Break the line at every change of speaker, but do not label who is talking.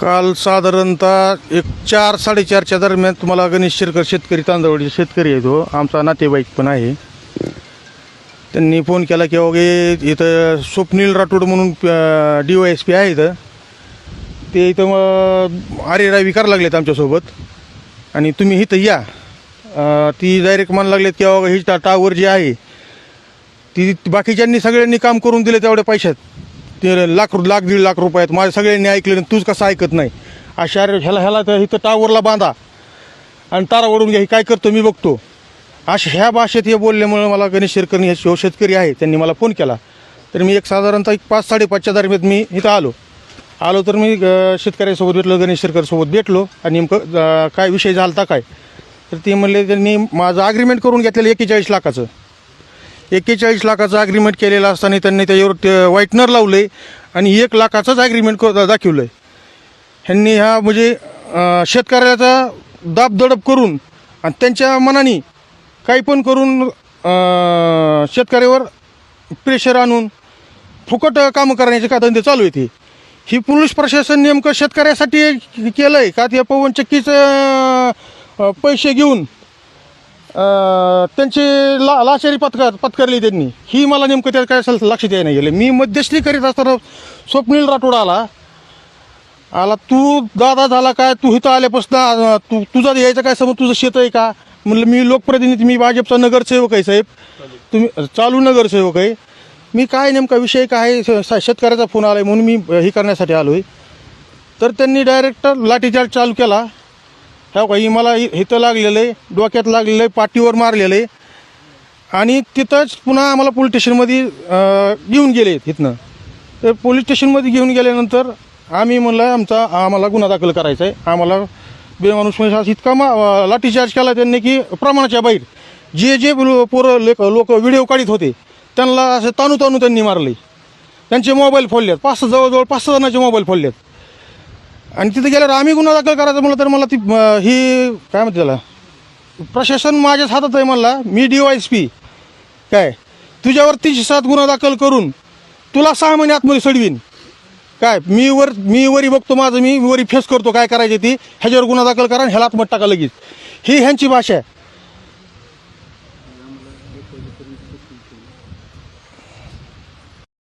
काल साधारणतः एक चार साडेचारच्या दरम्यान तुम्हाला गणेश शिरकर शेतकरी तांदळवाडीचे शेतकरी आहे तो हो. आमचा नातेवाईक पण आहे. त्यांनी फोन केला की अगे इथं स्वप्नील राठोड म्हणून डी वाय एस पी आहे इथं. ते इथं मग आरे विकार करायला लागलेत आमच्यासोबत. आणि तुम्ही इथं या. ती डायरेक्ट म्हणायला लागलेत की अहो ही टावर जी आहे ती बाकीच्यांनी सगळ्यांनी काम करून दिले तेवढ्या पैशात. ते लाख लाख दीड लाख रुपये आहेत. माझ्या सगळ्यांनी ऐकले आणि तूच कसं ऐकत नाही. अशा ह्याला ह्याला तर इथं टावरला बांधा. आणि तारा ओढून घ्या हे काय करतो मी बघतो. अशा ह्या भाषेत हे बोलल्यामुळे मला गणेश शेरकर हे शिव शेतकरी आहे त्यांनी मला फोन केला. तर मी एक साधारणतः एक पाच साडेपाचच्या दरम्यान मी इथं आलो. आलो तर मी शेतकऱ्यासोबत भेटलो गणेश शेरकरसोबत भेटलो. आणि नेमकं काय विषय झाला होता काय? तर ते म्हणले त्यांनी माझं अग्रीमेंट करून घेतलेलं एक्केचाळीस लाखाचं. एक्केचाळीस लाखाचं अग्रीमेंट केलेलं असताना त्यांनी त्याच्यावर ते व्हाईटनर लावले आणि एक लाखाचंच अग्रीमेंट दाखवलं आहे ह्यांनी ह्या म्हणजे शेतकऱ्याचा दाबदडप करून आणि त्यांच्या मनाने काही पण करून शेतकऱ्यावर प्रेशर आणून फुकट कामं करण्याचे का धंदे चालू आहेत ही. पोलीस प्रशासन नेमकं शेतकऱ्यासाठी केलं आहे का? ते पवन चक्कीचं पैसे घेऊन त्यांची ला लाशारी पत्कर पत्करली त्यांनी. ही मला नेमकं त्यात काय असेल लक्ष द्यायला गेलं. मी मध्यस्थी करीत असताना स्वप्नील राठोड आला. आला तू दादा झाला काय? तू इथं आल्यापासून तू तुझा यायचं काय? समज तुझं शेत आहे का? म्हणलं मी लोकप्रतिनिधी मी भाजपचा नगरसेवक आहे साहेब. तुम्ही चालू नगरसेवक आहे. मी काय नेमका विषय काय? आहे? शेतकऱ्याचा फोन आला आहे म्हणून मी हे करण्यासाठी आलो आहे तर त्यांनी डायरेक्ट लाठीचार्ज चालू केला. हो ह्या काही मला इथं लागलेलं आहे डोक्यात लागलेलं आहे पाठीवर मारलेलं आहे. आणि तिथंच पुन्हा आम्हाला पोलीस स्टेशनमध्ये घेऊन गेले इथनं तर पोलीस स्टेशनमध्ये घेऊन गेल्यानंतर आम्ही म्हणलं आमचा आम्हाला गुन्हा दाखल करायचा आहे. आम्हाला बेमाणूस म्हणजे असं इतका मा लाठीचार्ज केला त्यांनी की प्रमाणाच्या बाहेर. जे जे पोरं लेख लोक व्हिडिओ काढत होते त्यांना असं तानू तानू त्यांनी मारले त्यांचे मोबाईल फोडलेत. पाच जवळजवळ पाच सहा जणांचे मोबाईल फोडलेत. आणि तिथे गेल्यावर आम्ही गुन्हा दाखल करायचं म्हटलं तर मला ती ही काय म्हणते त्याला? प्रशासन माझ्याच हातात आहे मला मी डी वाय एस पी. काय? तुझ्यावर तीनशे सात गुन्हा दाखल करून तुला सहा महिने आतमध्ये सडवीन. काय? मी वर मी वरी बघतो माझं मी वरी फेस करतो काय करायचे ती. ह्याच्यावर गुन्हा दाखल करा आणि ह्याला आतमध्ये टाका लगेच. ही ह्यांची भाषा आहे.